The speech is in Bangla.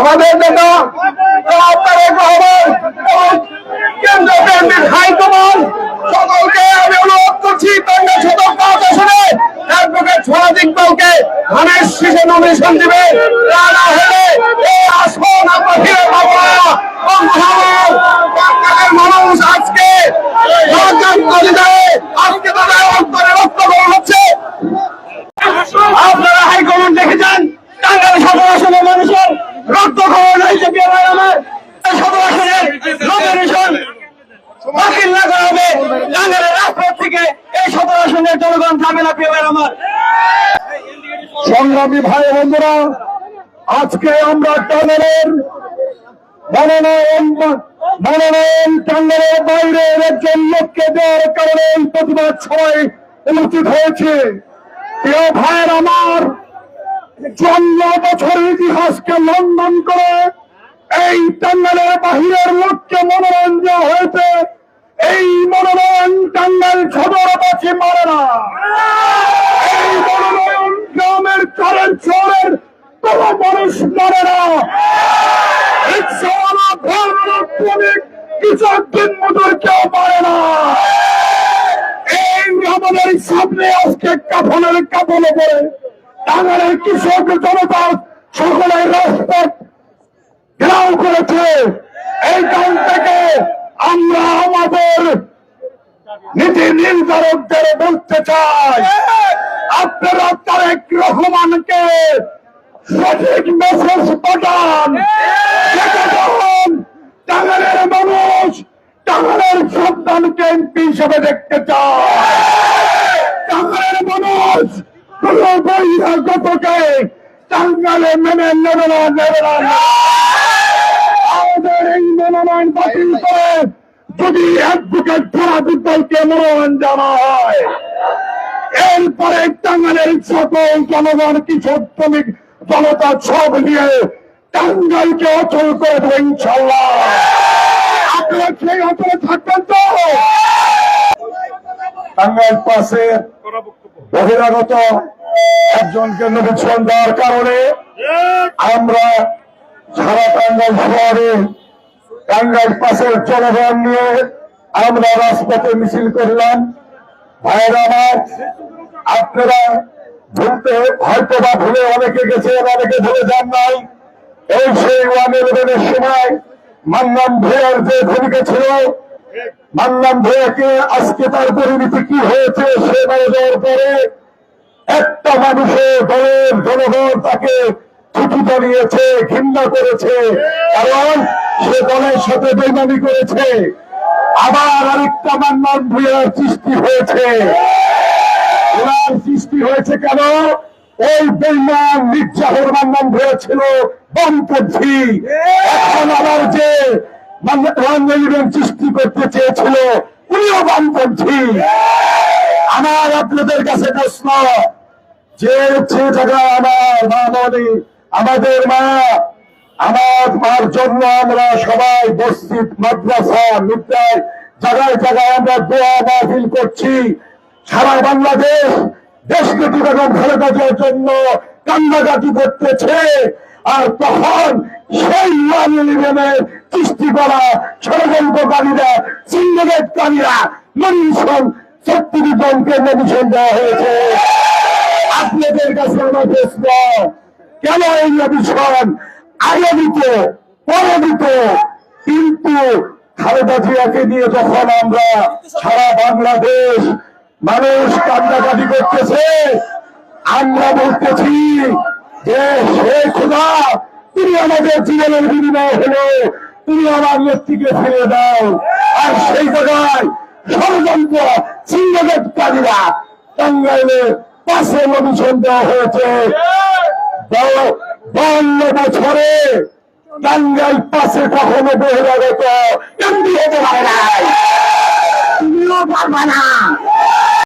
আমাদের নেতা করছি ধানের শীষে নমিনেশন দিবে। তা না হলে আসন আমরা ফিরে পাবো না বন্ধুগণ, টাঙ্গাইলের মানুষ আজকে রাজনীতি দেয় আজকে তাদের অন্তরে রক্ত গরম হচ্ছে আপনারা হাইকমান্ড দেখে যান টাঙ্গাইল সদর আসনের মানুষের রক্তক্ষরণ হয়েছে বিয়ে আমার সদর আসনের নমিনেশন বাতিল না করা হবে। টাঙ্গাইলের রাজপথ থেকে এই জনগণ যাবে না আমার। সংগ্রামী ভাই বন্ধুরা, আজকে আমরা টাঙ্গাইলের মনোনয়ন মনোনয়ন বাইরের একজন লোককে দেওয়ার কারণে এই প্রতিবাদ সবাই অনুষ্ঠিত হয়েছে। ভাইয়ের আমার চন্ন বছরের ইতিহাসকে লঙ্ঘন করে টাঙ্গালের বাহিরের লোককে মনোনয়ন হয়েছে। এই মনোনয়ন টাঙ্গাইল সদরবাসী মারে না। এই মনোনয়ন গ্রামের কারেন্ট শহরের কোন মানুষ মারে না। রিক্সাওয়ালা কেউ পারে জনতা সকলের রাজপথ ঘেরাও করেছে। এই কারণ থেকে আমরা আমাদের নীতি নির্ধারকদের বলতে চাই, আপনারা তারেক রহমানকে সঠিক মেসেজ পাঠান। টাঙ্গালের মানুষ টাঙ্গালের সন্তানকে এমপি হিসেবে দেখতে চায়। টাঙ্গালের মানুষ কোন টাঙ্গালে মেনে নেবে না নেবে না নেবে না। আমাদের এই মনোনয়ন বাতিল করে যদি অ্যাডভোকেট বিদ্যালকে মনোনয়ন জানা হয় এরপরে টাঙ্গালের সকল জনগণ কৃষক শ্রমিক জনতা সব নিয়ে টাঙ্গাইলকে অচল করে দেবে ইনশাল্লাহ আপনারা সেই অচলে থাকবেন তো? টাঙ্গাইল পাশে বহিরাগত একজনকে নির্বাচন দেওয়ার কারণে আমরা সারা টাঙ্গাইল শহরে টাঙ্গাইল পাশের জনগণ নিয়ে আমরা রাজপথে মিছিল করলাম। ভাইয়েরা আপনারা ভুলতে হয়তো বা ভুলে অনেকে গেছেন, অনেকে ভুলে যান নাই। এই সেই ওয়ান ইলেভেনের সময় মান্নান ভূয়ার যে ভূমিকা ছিল, মান্নান ভূয়াকে আজকে তার পরিণতি কি হয়েছে সে মেরে দেওয়ার পরে একটা মানুষের দলের জনগণ তাকে ছুটি জানিয়েছে, ঘৃণা করেছে। কারণ সে দলের সাথে বেমানি করেছে, আবার আরেকটা মান্নান ভূয়ার সৃষ্টি হয়েছে। ওনার সৃষ্টি হয়েছে কেন? ওই বেইমান মির্জাহের মান্নান হয়েছিল বামপন্থী। এখন আবার যে রাজনীতির সৃষ্টি করতে চেয়েছিল, উনিও বামপন্থী। আমার আপনাদের কাছে প্রশ্ন, যে যে জায়গা আমার মা আমাদের মা আমার মার জন্য আমরা সবাই মসজিদ, মাদ্রাসা বিদ্যায় জায়গায় জায়গায় আমরা দোয়া মাহফিল করছি। সারা বাংলাদেশ দেশনীতি বেগম খালেদা জিয়ার জন্য কান্নাকাটি করতেছে। আর তখন সেই ইউনিয়নের সৃষ্টি করা ষড়যন্ত্রকারীরা সিন্ডিকেটকারীরা মনীষণ ছত্রিশ জনকে মনীষণ দেওয়া হয়েছে। আপনাদের কাছে আমার প্রশ্ন, কেন এই অভিশন আগে দিত, পরে দিত। কিন্তু খালেদা জিয়াকে নিয়ে যখন আমরা সারা বাংলাদেশ মানুষ কান্দাকাটি করতেছে, আমরা বলতেছি যে সে খোদা, তুমি আমাদের জীবনের বিনিময় হলো তুমি আমার নেত্রীকে ফিরে দাও। আর সেই জায়গায় ষড়যন্ত্র সিন্ডিকেটকারীরা টাঙ্গাইলে পাশে অভিশন দেওয়া হয়েছে। বাউন্ন বছরে টাঙ্গাইল পাশে কখনো বহিরাগত এমনি হতে পারে নাই। তুমিও পারবা না।